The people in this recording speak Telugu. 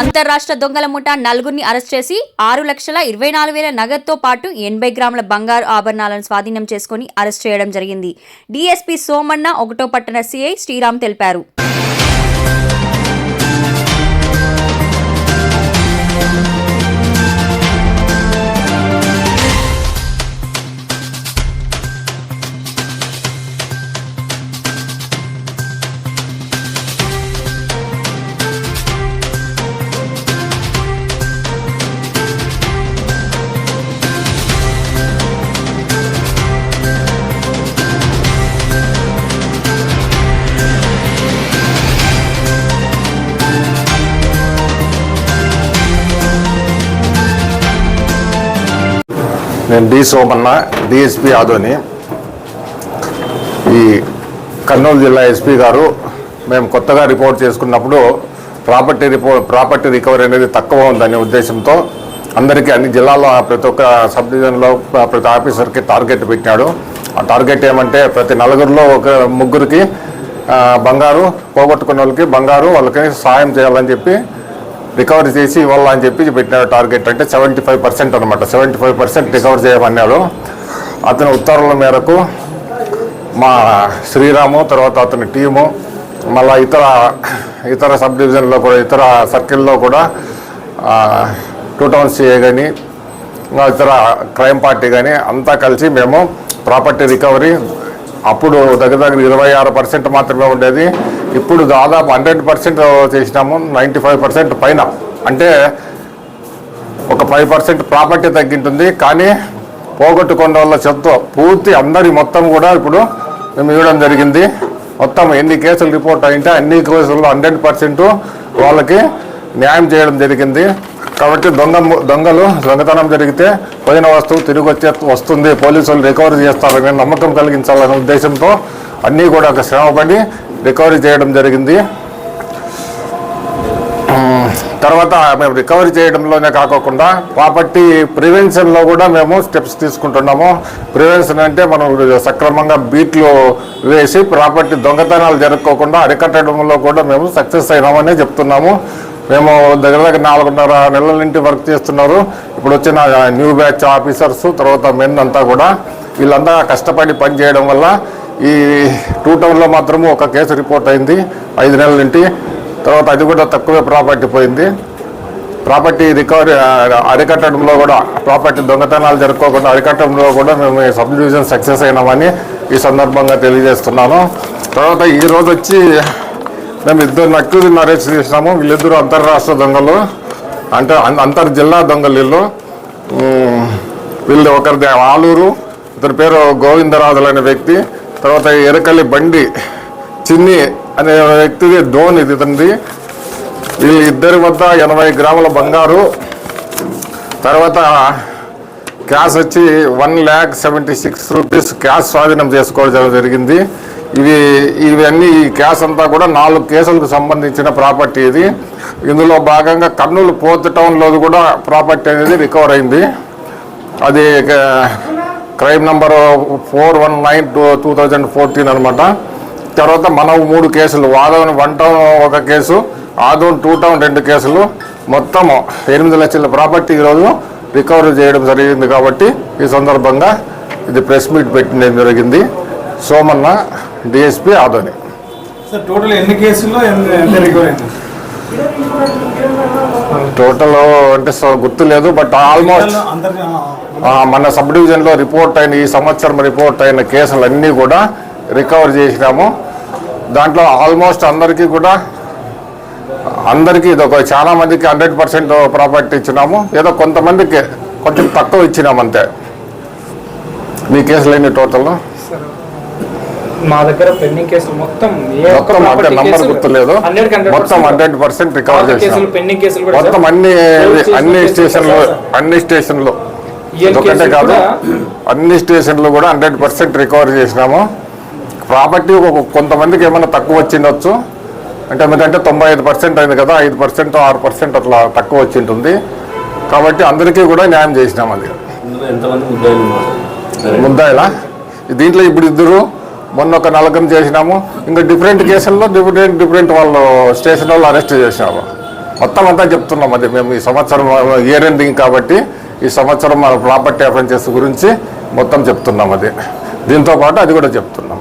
అంతర్రాష్ట్ర దొంగల ముఠా నలుగురిని అరెస్ట్ చేసి ఆరు లక్షల ఇరవై నాలుగు వేల నగదుతో పాటు ఎనభై గ్రాముల బంగారు ఆభరణాలను స్వాధీనం చేసుకుని అరెస్ట్ చేయడం జరిగింది. డీఎస్పీ సోమన్న ఒకటో పట్టణ సిఐ శ్రీరామ్ తెలిపారు. నేను డి సోమన్న డిఎస్పి ఆదోని. ఈ కర్నూలు జిల్లా ఎస్పీ గారు మేము కొత్తగా రిపోర్ట్ చేసుకున్నప్పుడు ప్రాపర్టీ రిపోర్ట్ ప్రాపర్టీ రికవరీ అనేది తక్కువ ఉందనే ఉద్దేశంతో అందరికీ అన్ని జిల్లాల్లో ప్రతి ఒక్క సబ్ డివిజన్లో ప్రతి ఆఫీసర్కి టార్గెట్ పెట్టినాడు. ఆ టార్గెట్ ఏమంటే ప్రతి నలుగురిలో ఒక ముగ్గురికి బంగారు పోగొట్టుకున్న వాళ్ళకి బంగారు వాళ్ళకి సాయం చేయాలని చెప్పి రికవరీ చేసి ఇవ్వాలని చెప్పి పెట్టిన టార్గెట్ అంటే సెవెంటీ ఫైవ్ పర్సెంట్ అనమాట సెవెంటీ ఫైవ్ పర్సెంట్ రికవర్ చేయమన్నాడు. అతని ఉత్తర్వుల మేరకు మా శ్రీరాము తర్వాత అతని టీము మళ్ళా ఇతర ఇతర సబ్ డివిజన్లో కూడా ఇతర సర్కిల్లో కూడా టూ టౌన్ సిఏ కానీ ఇతర క్రైమ్ పార్టీ కానీ అంతా కలిసి మేము ప్రాపర్టీ రికవరీ అప్పుడు దగ్గర దగ్గర ఇరవై ఆరు పర్సెంట్ మాత్రమే ఉండేది. ఇప్పుడు దాదాపు హండ్రెడ్ పర్సెంట్ చేసినాము నైంటీ ఫైవ్ పర్సెంట్ పైన. అంటే ఒక ఫైవ్ పర్సెంట్ ప్రాపర్టీ తగ్గింటుంది కానీ పోగొట్టుకున్న వాళ్ళ చెత్త పూర్తి అందరి మొత్తం కూడా ఇప్పుడు మేము ఇవ్వడం జరిగింది. మొత్తం ఎన్ని కేసులు రిపోర్ట్ అయింటే అన్ని కేసుల్లో హండ్రెడ్ పర్సెంట్ వాళ్ళకి న్యాయం చేయడం జరిగింది. కాబట్టి దొంగ దొంగలు దొంగతనం జరిగితే పోయిన వస్తువు తిరిగి వచ్చే వస్తుంది. పోలీసులు రికవరీ చేస్తారనే నమ్మకం కలిగించాలనే ఉద్దేశంతో అన్నీ కూడా ఒక శ్రమపడి రికవరీ చేయడం జరిగింది. తర్వాత మేము రికవరీ చేయడంలోనే కాకోకుండా ప్రాపర్టీ ప్రివెన్షన్లో కూడా మేము స్టెప్స్ తీసుకుంటున్నాము. ప్రివెన్షన్ అంటే మనం సక్రమంగా బీట్లు వేసి ప్రాపర్టీ దొంగతనాలు జరుపుకోకుండా అరికట్టడంలో కూడా మేము సక్సెస్ అయినామని చెప్తున్నాము. మేము దగ్గర దగ్గర నాలుగున్నర నెలల నుండి వర్క్ చేస్తున్నారు. ఇప్పుడు వచ్చిన న్యూ బ్యాచ్ ఆఫీసర్స్ తర్వాత మెన్ అంతా కూడా వీళ్ళంతా కష్టపడి పని చేయడం వల్ల ఈ టూ టౌన్లో మాత్రము ఒక కేసు రిపోర్ట్ అయింది ఐదు నెలల నుండి. తర్వాత అది కూడా తక్కువే ప్రాపర్టీ పోయింది. ప్రాపర్టీ రికవరీ అరికట్టడంలో కూడా ప్రాపర్టీ దొంగతనాలు జరుపుకోకుండా అరికట్టడంలో కూడా మేము సబ్ డివిజన్ సక్సెస్ అయినామని ఈ సందర్భంగా తెలియజేస్తున్నాను. తర్వాత ఈరోజు వచ్చి మేము ఇద్దరు నక్కుది నరేష్ చేసినాము. వీళ్ళిద్దరు అంతర్రాష్ట్ర దొంగలు. అంటే అంతర్ జిల్లా దొంగలు వీళ్ళు. వీళ్ళు ఒకరిది ఆలూరు ఇతని పేరు గోవిందరాజులు అనే వ్యక్తి. తర్వాత ఎరకల్లి బండి చిన్ని అనే వ్యక్తిది డోన్ ఇది ఇతనిది. ఇద్దరి వద్ద ఎనభై గ్రాముల బంగారు. తర్వాత క్యాష్ వచ్చి one lakh seventy six rupees cash స్వాధీనం చేసుకోవడం జరిగింది. ఇవి ఇవన్నీ ఈ క్యాష్ అంతా కూడా నాలుగు కేసులకు సంబంధించిన ప్రాపర్టీ ఇది. ఇందులో భాగంగా కర్నూలు పోర్ట్ టౌన్లో కూడా ప్రాపర్టీ అనేది రికవర్ అయింది. అది crime number four one nine two two thousand fourteen అనమాట తర్వాత మన మూడు కేసులు వాదవన్ వన్ టౌన్ ఒక కేసు ఆదోన్ టూ టౌన్ రెండు కేసులు. మొత్తం ఎనిమిది లక్షల ప్రాపర్టీ ఈరోజు రికవరీ చేయడం జరిగింది కాబట్టి ఈ సందర్భంగా ఇది ప్రెస్ మీట్ పెట్టడం జరిగింది. Somanna DSP Adoni. Sir total ఎన్ని కేసుల్లో ఎంత ఎంత రికవర్ అయింది టోటల్ అంటే సో గుర్తులేదు బట్ ఆల్మోస్ట్ మన సబ్ డివిజన్లో రిపోర్ట్ అయిన ఈ సంవత్సరం రిపోర్ట్ అయిన కేసులన్నీ కూడా రికవర్ చేసినాము. దాంట్లో ఆల్మోస్ట్ అందరికీ కూడా అందరికీ ఇది ఒక చాలా మందికి హండ్రెడ్ పర్సెంట్ ప్రాపర్టీ ఇచ్చినాము. ఏదో కొంతమందికి కొంచెం తక్కువ ఇచ్చినాము అంతే. మీ కేసులు ఎన్ని టోటల్ మా దగ్గర పెండింగ్ కేసులు మొత్తం ఏ ఒక్క మొత్తం అంటే నంబర్ గుర్తులేదు. 100 మొత్తం హండ్రెడ్ పర్సెంట్ రికవర్ చేసినాము పెండింగ్ కేసులు కూడా మొత్తం. అన్ని అన్ని స్టేషన్లు. అన్ని స్టేషన్లు ఈఎన్ ఒకటే కాదు. అన్ని స్టేషన్లు కూడా హండ్రెడ్ పర్సెంట్ రికవర్ చేసినాము. ప్రాపర్టీ ఒక కొంతమందికి ఏమైనా తక్కువ వచ్చిండొచ్చు. అంటే ఎందుకంటే తొంభై ఐదు పర్సెంట్ అయింది కదా ఐదు పర్సెంట్ ఆరు పర్సెంట్ అట్లా తక్కువ వచ్చింటుంది కాబట్టి అందరికీ కూడా న్యాయం చేసినాం అది. ఇందులో ఎంతమంది ముద్దాయిలు ఉన్నారు? ముద్దాయిలా? దీంట్లో ఇప్పుడు ఇద్దరు మొన్న ఒక నలకం చేసినాము. ఇంకా డిఫరెంట్ కేసుల్లో డిఫరెంట్ డిఫరెంట్ వాళ్ళు స్టేషన్ వాళ్ళు అరెస్ట్ చేసినాము. మొత్తం అంతా చెప్తున్నాం అది. మేము ఈ సంవత్సరం ఇయర్ ఎండింగ్ కాబట్టి ఈ సంవత్సరం మన ప్రాపర్టీ అఫెన్సెస్ గురించి మొత్తం చెప్తున్నాం అది. దీంతో పాటు అది కూడా చెప్తున్నాం.